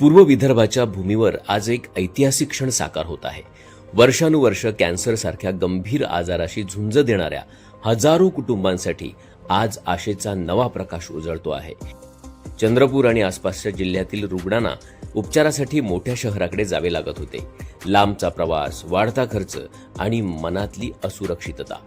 पूर्व विदर्भाच्या भूमीवर आज एक ऐतिहासिक क्षण साकार होत आहे. वर्षानुवर्ष कॅन्सर सारख्या गंभीर आजाराशी झुंज देणाऱ्या हजारो कुटुंबांसाठी आज आशेचा नवा प्रकाश उजळतो आहे. चंद्रपूर आणि आसपासच्या जिल्ह्यातील रुग्णांना उपचारासाठी मोठ्या शहराकडे जावे लागत होते. लांबचा प्रवास वाढता खर्च आणि मनातली असुरक्षितता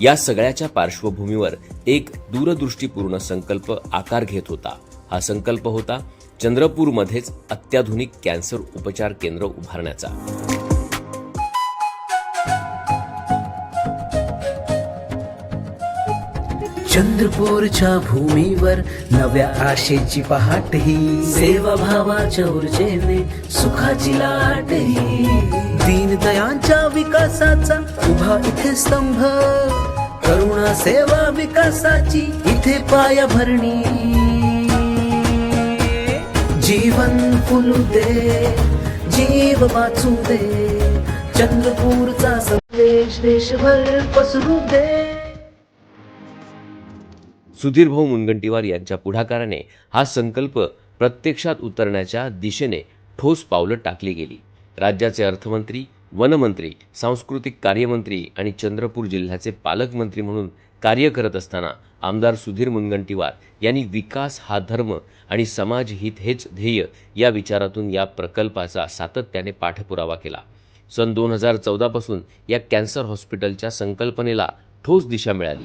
या सगळ्याच्या पार्श्वभूमीवर एक दूरदृष्टीपूर्ण संकल्प आकार घेत होता. हा संकल्प होता चंद्रपूरमध्येच अत्याधुनिक कॅन्सर उपचार केंद्र उभारण्याचा. चंद्रपूरच्या भूमीवर नव्या आशेची पहाट ही सेवाभावाच्या ऊर्जेने सुखाची लाट ही दीनदयांच्या विकासाचा उभा इथे स्तंभ करुणा सेवा विकासाची इथे पाया भरणी जीवन फुलू दे जीव वाचू दे चंद्रपूरचा संदेश देशभर पसरू दे. सुधीर भाऊ मुनगंटीवार यांच्या पुढाकाराने हा संकल्प प्रत्यक्षात उतरण्याच्या दिशेने ठोस पावलं टाकली गेली. राज्याचे अर्थमंत्री वनमंत्री सांस्कृतिक कार्यमंत्री आणि चंद्रपूर जिल्ह्याचे पालकमंत्री म्हणून कार्य करत असताना आमदार सुधीर मुनगंटीवार यांनी विकास हा धर्म आणि समाज हित हेच ध्येय या विचारातून या प्रकल्पाचा सातत्याने पाठपुरावा केला. सन दोन हजार चौदापासून या कॅन्सर हॉस्पिटलच्या संकल्पनेला ठोस दिशा मिळाली.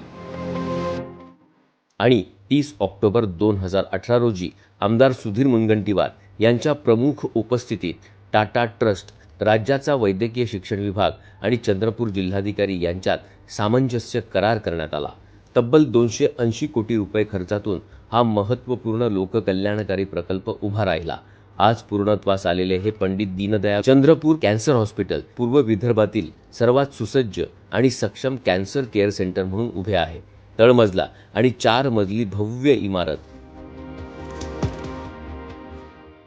आणि तीस ऑक्टोबर दोन हजार अठरा रोजी आमदार सुधीर मुनगंटीवार यांच्या प्रमुख उपस्थितीत टाटा ट्रस्ट राज्याचा वैद्यकीय शिक्षण विभाग आणि चंद्रपूर जिल्हाधिकारी यांच्यात सामंजस्य करार करण्यात आला. तब्बल दोनशे ऐंशी कोटी रुपये खर्चातून हा महत्त्वपूर्ण लोककल्याणकारी प्रकल्प उभा राहिला. आज पूर्णत्वास आलेले हे पंडित दीनदयाळ चंद्रपूर कॅन्सर हॉस्पिटल पूर्व विदर्भातील सर्वात सुसज्ज आणि सक्षम कॅन्सर केअर सेंटर म्हणून उभे आहे. तळमजला आणि चार मजली भव्य इमारत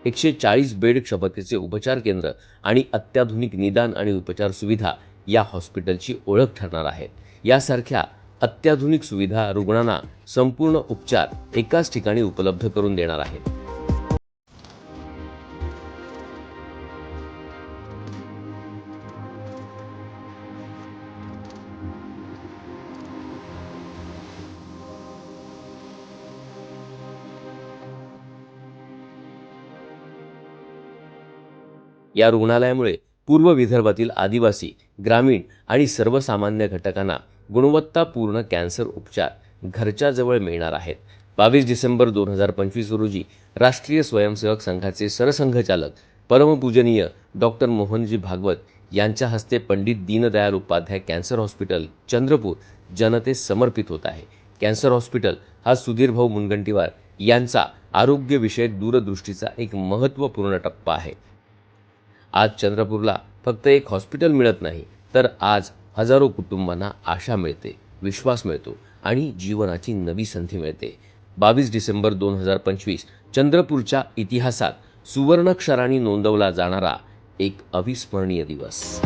एकशे चाळीस बेड क्षमतेचे उपचार केंद्र आणि अत्याधुनिक निदान आणि उपचार सुविधा या हॉस्पिटलची ओळख ठरणार आहेत. यासारख्या अत्याधुनिक सुविधा रुग्णांना संपूर्ण उपचार एकाच ठिकाणी उपलब्ध करून देणार आहेत. या रुग्णालयामुळे पूर्व विदर्भातील आदिवासी ग्रामीण आणि सर्वसामान्य घटकांना गुणवत्तापूर्ण कॅन्सर उपचार घरच्या जवळ मिळणार आहेत. बावीस डिसेंबर दोन हजार पंचवीस रोजी राष्ट्रीय स्वयंसेवक संघाचे सरसंघचालक परमपूजनीय डॉक्टर मोहनजी भागवत यांच्या हस्ते पंडित दीनदयाल उपाध्याय कॅन्सर हॉस्पिटल चंद्रपूर जनतेस समर्पित होत आहे. कॅन्सर हॉस्पिटल हा सुधीरभाऊ मुनगंटीवार यांचा आरोग्यविषयक दूरदृष्टीचा एक महत्त्वपूर्ण टप्पा आहे. आज चंद्रपूरला फक्त एक हॉस्पिटल मिळत नाही तर आज हजारो कुटुंबांना आशा मिळते विश्वास मिळतो आणि जीवनाची नवी संधी मिळते. बावीस डिसेंबर दोन हजार पंचवीस चंद्रपूरच्या इतिहासात सुवर्णक्षरांनी नोंदवला जाणारा एक अविस्मरणीय दिवस.